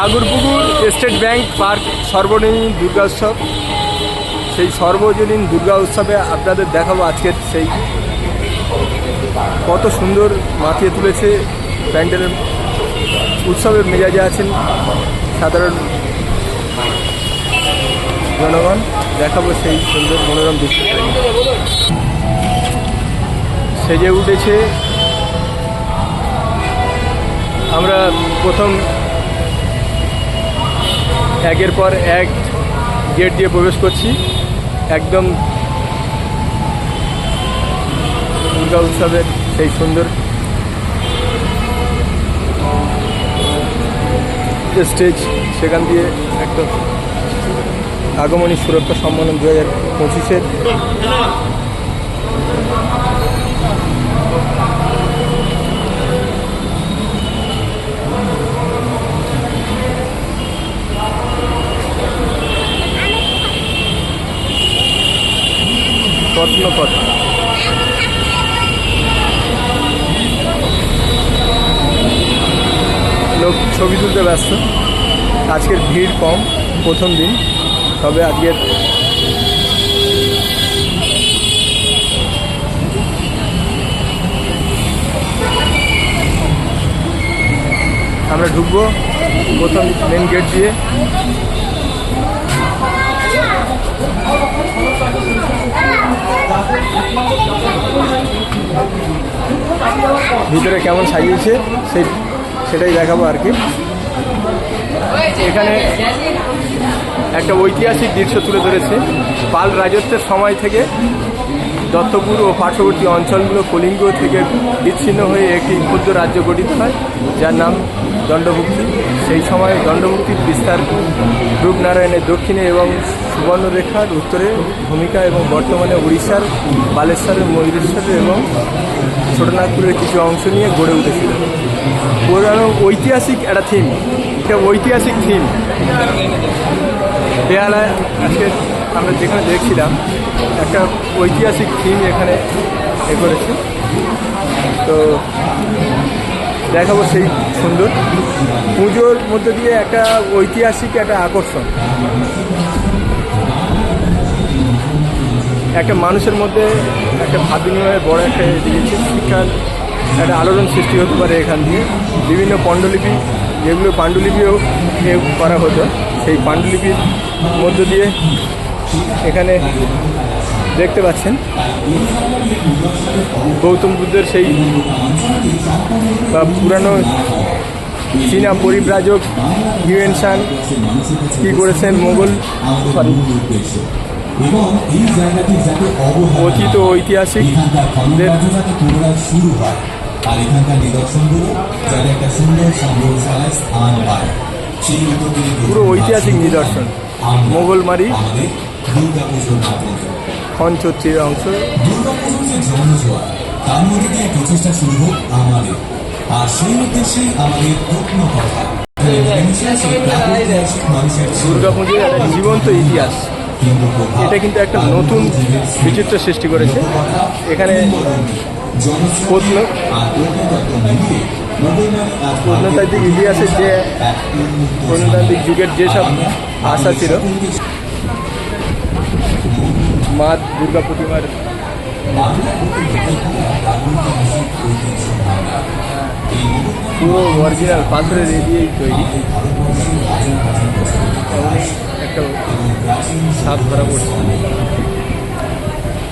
Thakurpukur state bank park সর্বজনীন দুর্গা উৎসব। সেই সর্বজনীন দুর্গা উৎসবে আপনাদের দেখাবো আজকের সেই। কত সুন্দর মাথিয়ে তুলেছে প্যান্ডেলের উৎসবের মেজাজে আছেন সাধারণ জনগণ। দেখাবো সেই সুন্দর মনোরম দৃশ্য। সেজে উঠেছে। আমরা প্রথম একের পর এক গেট দিয়ে প্রবেশ করছি। একদম দুর্গা উৎসবের সেই সুন্দর যে স্টেজ সেখান দিয়ে একদম আগমনী সুরক্ষা সম্মেলন দু হাজার পঁচিশের প্রশ্নপত্র লোক ছবি তুলতে ব্যস্ত। আজকের ভিড় কম, প্রথম দিন। তবে আজকের আমরা ঢুকবো প্রথম মেন গেট দিয়ে। ভিতরে কেমন সাজিয়েছে, সেই, সেটাই দেখাবো আর কি। এখানে একটা ঐতিহাসিক দৃশ্য তুলে ধরেছে। পাল রাজত্বের সময় থেকে দত্তপুর ও পার্শ্ববর্তী অঞ্চলগুলো কলিঙ্গ থেকে বিচ্ছিন্ন হয়ে একটি ক্ষুদ্র রাজ্য গঠিত হয়, যার নাম দণ্ডমুক্তি। সেই সময় দণ্ডমুক্তির বিস্তার রূপনারায়ণের দক্ষিণে এবং সুবর্ণরেখার উত্তরে ভূমিকা এবং বর্তমানে উড়িষ্যার বালেশ্বরের ময়ূরেশ্বরের এবং ছোটনাগপুরের কিছু অংশ নিয়ে গড়ে উঠেছিল। পুরানো ঐতিহাসিক একটা থিম একটা ঐতিহাসিক থিম দেয়ালায় আজকে আমরা যেখানে দেখছিলাম, একটা ঐতিহাসিক থিম এখানে এ করেছে। তো দেখাবো সেই সুন্দর। পুজোর মধ্যে দিয়ে একটা ঐতিহাসিক একটা আকর্ষণ। একটা মানুষের মধ্যে একটা ভাব বিনিময়ের বড় একটা দিয়েছে শিক্ষার একটা আলোড়ন সৃষ্টি হতে পারে এখান দিয়ে। বিভিন্ন পাণ্ডুলিপি, যেগুলো পাণ্ডুলিপিও করা হতো, সেই পাণ্ডুলিপির মধ্য দিয়ে এখানে দেখতে পাচ্ছেন গৌতম বুদ্ধের সেই বা পুরানো চীনা পরিব্রাজক হিউয়েনসান কী করেছেন? মোগল এবং এই জায়গাটি যাতে ঐতিহাসিক এখানকার খননকার্য যাতে পুনরায় শুরু হয় আর এখানকার নিদর্শনগুলো যাতে একটা সুন্দর সংগ্রহশালায় স্থান পায়। সেই পুরো ঐতিহাসিক নিদর্শন। মোগলমারি আমাদের দুর্গা পুজোর মাধ্যমে। খনচত্রির অংশ। যে জনজোয়ার তার মধ্যে দিয়ে প্রচেষ্টা শুরু হোক আমাদের। আর সেই উদ্দেশ্যেই আমাদের প্রত্ন কথা মানুষের একটা জীবন্ত ইতিহাস। এটা কিন্তু একটা নতুন বিচিত্র সৃষ্টি করেছে। এখানে প্রত্ন প্রত্নতান্ত্রিক ইতিহাসের যে প্রত্নতান্ত্রিক যুগের যেসব আশা ছিল, মা দুর্গা প্রতিমার পুরো অরিজিনাল পাথরের এ দিয়েই তৈরি। সাপ ধরা পড়ছে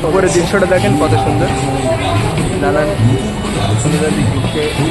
ওপরের দৃশ্যটা দেখেন কত সুন্দর। নানান সুন্দর দিক থেকে দু